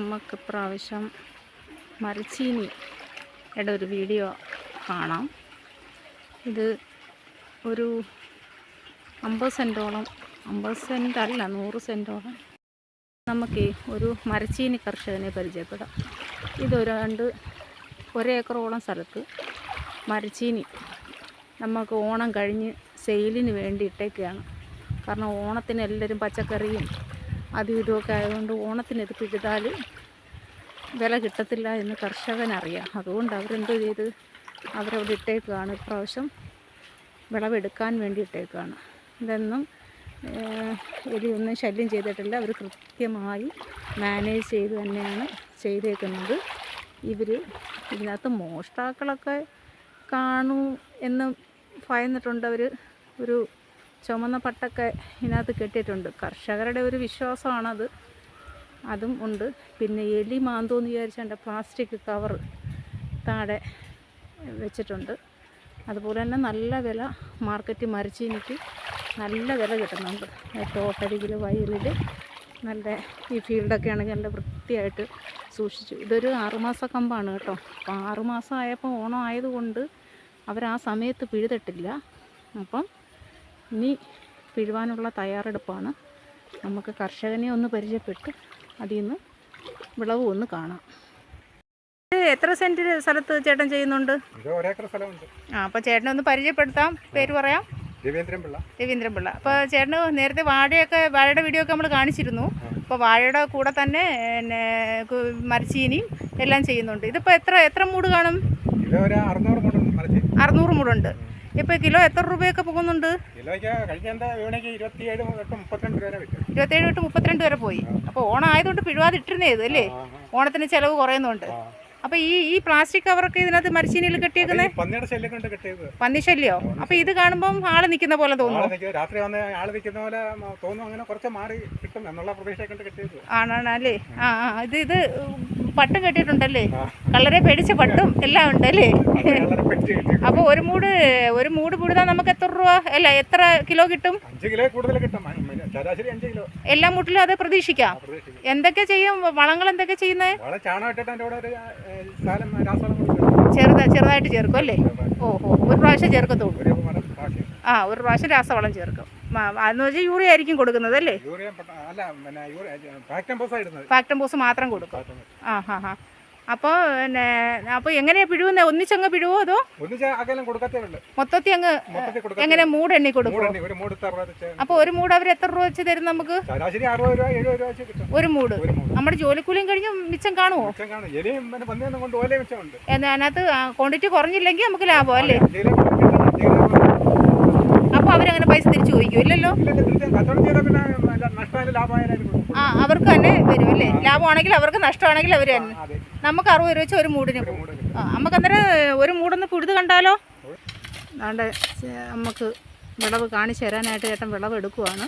നമുക്ക് ഇപ്രാവശ്യം മരച്ചീനിയുടെ ഒരു വീഡിയോ കാണാം. ഇത് ഒരു അമ്പത് സെന്റോളം അമ്പത് സെന്റ് അല്ല നൂറ് സെന്റോളം നമുക്ക് ഒരു മരച്ചീനി കർഷകനെ പരിചയപ്പെടാം. ഇതൊരു രണ്ട് ഒരേക്കറോളം സ്ഥലത്ത് മരച്ചീനി നമുക്ക് ഓണം കഴിഞ്ഞ് സെയിലിന് വേണ്ടി ഇട്ടേക്കുകയാണ് കാരണം ഓണത്തിന് എല്ലാവരും പച്ചക്കറിയും അതും ഇതുമൊക്കെ ആയതുകൊണ്ട് ഓണത്തിന് ഇത് പിഴുതാൽ വില കിട്ടത്തില്ല എന്ന് കർഷകനറിയാം. അതുകൊണ്ട് അവരെന്തോ ചെയ്ത്? അവരവിടെ ഇട്ടേക്കുകയാണ്. ഇപ്രാവശ്യം വിളവെടുക്കാൻ വേണ്ടി ഇട്ടേക്കുകയാണ്. ഇതൊന്നും എലിയൊന്നും ശല്യം ചെയ്തിട്ടില്ല. അവർ കൃത്യമായി മാനേജ് ചെയ്ത് തന്നെയാണ് ചെയ്തേക്കുന്നത്. ഇവർ ഇതിനകത്ത് മോഷ്ടാക്കളൊക്കെ കാണൂ എന്ന് ഭയന്നിട്ടുണ്ട്. അവർ ഒരു ചുമന്ന പട്ടൊക്കെ ഇതിനകത്ത് കെട്ടിയിട്ടുണ്ട്. കർഷകരുടെ ഒരു വിശ്വാസമാണത്. അതും ഉണ്ട്. പിന്നെ എലി മാന്തോന്ന് വിചാരിച്ചാണ്ട് പ്ലാസ്റ്റിക് കവർ താഴെ വെച്ചിട്ടുണ്ട്. അതുപോലെ തന്നെ നല്ല വില മാർക്കറ്റ് മരച്ചീനിക്ക് നല്ല വില കിട്ടുന്നുണ്ട്. തോട്ടരികിൽ വയലിൽ നല്ല ഈ ഫീൽഡൊക്കെ ആണെങ്കിൽ നല്ല വൃത്തിയായിട്ട് സൂക്ഷിച്ചു. ഇതൊരു ആറുമാസ കമ്പാണ് കേട്ടോ. അപ്പോൾ ആറുമാസം ആയപ്പോൾ ഓണം ആയതുകൊണ്ട് അവർ ആ സമയത്ത് പിഴുതിട്ടില്ല. അപ്പം ഇനി പിഴുവാനുള്ള തയ്യാറെടുപ്പാണ്. നമുക്ക് കർഷകനെ ഒന്ന് പരിചയപ്പെട്ട് അതിൽ നിന്ന് വിളവ് ഒന്ന് കാണാം. എത്ര സെന്റ് സ്ഥലത്ത് ചേട്ടൻ ചെയ്യുന്നുണ്ട്? ആ അപ്പോൾ ചേട്ടനെ ഒന്ന് പരിചയപ്പെടുത്താം. പേര് പറയാം. രവീന്ദ്രൻ പിള്ള രവീന്ദ്രൻ പിള്ള അപ്പോൾ ചേട്ടന് നേരത്തെ വാഴയൊക്കെ വാഴയുടെ വീഡിയോ ഒക്കെ നമ്മൾ കാണിച്ചിരുന്നു. അപ്പോൾ വാഴയുടെ കൂടെ തന്നെ പിന്നെ മരച്ചീനിയും എല്ലാം ചെയ്യുന്നുണ്ട്. ഇതിപ്പോൾ എത്ര എത്ര മൂട് കാണും? അറുന്നൂറ് മൂടുണ്ട്. ഇപ്പോൾ കിലോ എത്ര രൂപയൊക്കെ പോകുന്നുണ്ട്? ഇരുപത്തിയേഴ് തൊട്ട് മുപ്പത്തിരണ്ട് വരെ പോയി. അപ്പോൾ ഓണം ആയതുകൊണ്ട് പിഴുവാതിട്ടിരുന്നേ ഇത് അല്ലേ? ഓണത്തിന് ചെലവ് കുറയുന്നുണ്ട്. അപ്പൊ ഈ ഈ പ്ലാസ്റ്റിക് കവറൊക്കെ ഇതിനകത്ത് മരച്ചീനിയിൽ കെട്ടിയേക്കുന്നത് പന്നി ശല്യോ? അപ്പൊ ഇത് കാണുമ്പോൾ ആൾ നിൽക്കുന്ന പോലെ തോന്നുന്നു. രാത്രി വന്ന് ആൾ നിൽക്കുന്ന പോലെ തോന്നുന്നു അങ്ങനെ കുറച്ച് മാറി കിട്ടും എന്നുള്ള പ്രതീക്ഷ ആണാണ് അല്ലേ? ആ. ഇത് ഇത് പട്ടും കെട്ടിയിട്ടുണ്ടല്ലേ. കളറെ പേടിച്ച പട്ടും എല്ലാം ഉണ്ട് അല്ലേ അത് വളരെ പെറ്റ് കിട്ടി അപ്പോൾ ഒരു മൂട് ഒരു മൂട് പിടുതാൽ നമുക്ക് എത്ര രൂപ? അല്ല എത്ര കിലോ കിട്ടും? എല്ലാ മുട്ടിലും അത് പ്രതീക്ഷിക്കാം? എന്തൊക്കെ ചെയ്യും? വളങ്ങൾ എന്തൊക്കെ ചെയ്യുന്നത് ചെറുതാ ചെറുതായിട്ട് ചേർക്കും അല്ലേ? ഓഹോ ഒരു പ്രാവശ്യം ചേർക്കത്തുള്ളൂ. ആ ഒരു പ്രാവശ്യം രാസവളം ചേർക്കും. അതെന്ന് വെച്ചാൽ യൂറിയ ആയിരിക്കും കൊടുക്കുന്നത് അല്ലേ? ഫാക്ടംബോസാ മാത്രം കൊടുക്കും. ആ ഹാ ഹാ. അപ്പോൾ പിന്നെ അപ്പോൾ എങ്ങനെയാ പിഴുവുന്നത് ഒന്നിച്ചങ്ങ് പിഴുവോ അതോ? മൊത്തത്തി മൊത്തത്തിൽ അങ്ങ് എങ്ങനെ മൂട് എണ്ണി കൊടുക്കും? അപ്പൊ ഒരു മൂട് അറുപത് അപ്പോൾ ഒരു മൂട് അവർ എത്ര രൂപ വെച്ച് തരും നമുക്ക്? ഒരു മൂട്. നമ്മുടെ ജോലിക്കൂലിയും കഴിഞ്ഞ് മിച്ചം കാണുമോ അതിനകത്ത് ക്വാണ്ടിറ്റി കുറഞ്ഞില്ലെങ്കിൽ നമുക്ക് ലാഭം അല്ലേ? അപ്പോൾ അവരങ്ങനെ പൈസ തിരിച്ചു ചോദിക്കും ഇല്ലല്ലോ. ആ അവർക്ക് തന്നെ വരും അല്ലേ? ലാഭമാണെങ്കിൽ അവർക്ക് നഷ്ടമാണെങ്കിൽ അവർ തന്നെ. നമുക്ക് അറുപത് രൂപ വെച്ച് ഒരു മൂടിന് പോകും. ആ നമുക്ക് അന്നേരം ഒരു മൂടൊന്ന് പുഴുത് കണ്ടാലോ? അതാണ്ട് നമുക്ക് വിളവ് കാണിച്ചു തരാനായിട്ട് ചേട്ടൻ വിളവ് എടുക്കുവാണ്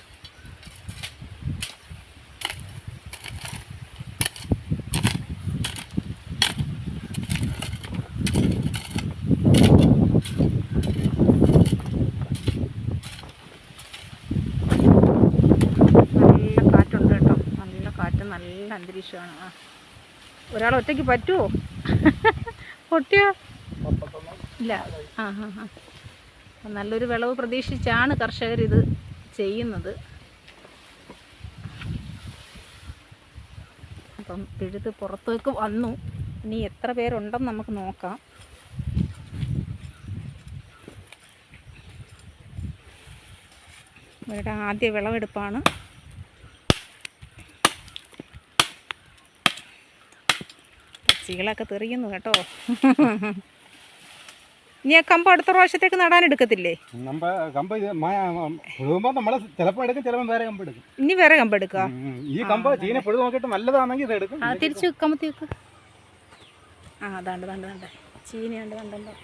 നല്ല കാറ്റുണ്ട് കേട്ടോ നല്ല കാറ്റ് നല്ല അന്തരീക്ഷമാണ്. ആ. ഒരാൾ ഒറ്റയ്ക്ക് പറ്റുമോ പൊട്ടിയോ? ഇല്ല. ആ ഹാ ഹാ നല്ലൊരു വിളവ് പ്രതീക്ഷിച്ചാണ് കർഷകർ ഇത് ചെയ്യുന്നത്. അപ്പം പിഴുത് പുറത്തേക്ക് വന്നു. ഇനി എത്ര പേരുണ്ടെന്ന് നമുക്ക് നോക്കാം. ഇവരുടെ ആദ്യ വിളവെടുപ്പാണ്. പക്ഷികളൊക്കെ തെറിയുന്നു കേട്ടോ. ഇനി ആ കമ്പ് അടുത്ത പ്രാവശ്യത്തേക്ക് നടാൻ എടുക്കത്തില്ലേ? നമ്മ കമ്പ് ചിലപ്പോൾ എടുക്കും ചിലപ്പോൾ വേറെ കമ്പ് എടുക്കും. ഇനി വേറെ കമ്പ് എടുക്കുക. ഈ കമ്പ് ചീന പുഴു നോക്കിയിട്ട് നല്ലതാണെങ്കിൽ ഇത് എടുക്കും. ആ തിരിച്ച് കമത്തി വെക്ക്. ആ അതാണ്ട് കണ്ട് കണ്ട ചീനിയുണ്ട് കണ്ടോ.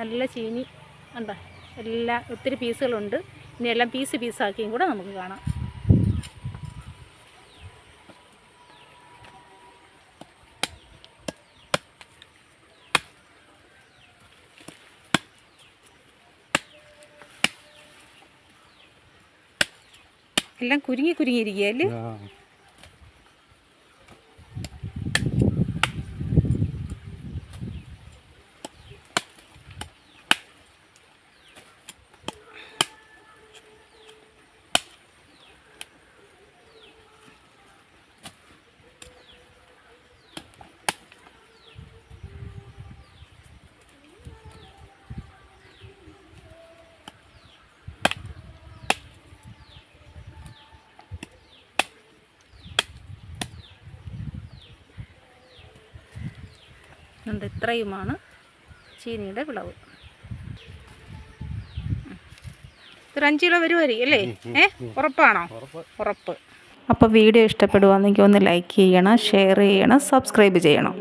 നല്ല ചീനി. കണ്ട? എല്ലാ ഒത്തിരി പീസുകളുണ്ട്. ഇനി എല്ലാം പീസ് പീസാക്കിയും കൂടെ നമുക്ക് കാണാം. എല്ലാം കുരുങ്ങി കുരുങ്ങിയിരിക്കുകയല്ലേ ഉണ്ട് ഇത്രയുമാണ് ചീനിയുടെ വിളവ്. ഒരു അഞ്ച് കിലോ വരുമായിരിക്കും അല്ലേ? ഏ? ഉറപ്പാണോ? ഉറപ്പ്. അപ്പോൾ വീഡിയോ ഇഷ്ടപ്പെടുവാണെങ്കിൽ ഒന്ന് ലൈക്ക് ചെയ്യണം ഷെയർ ചെയ്യണം സബ്സ്ക്രൈബ് ചെയ്യണം.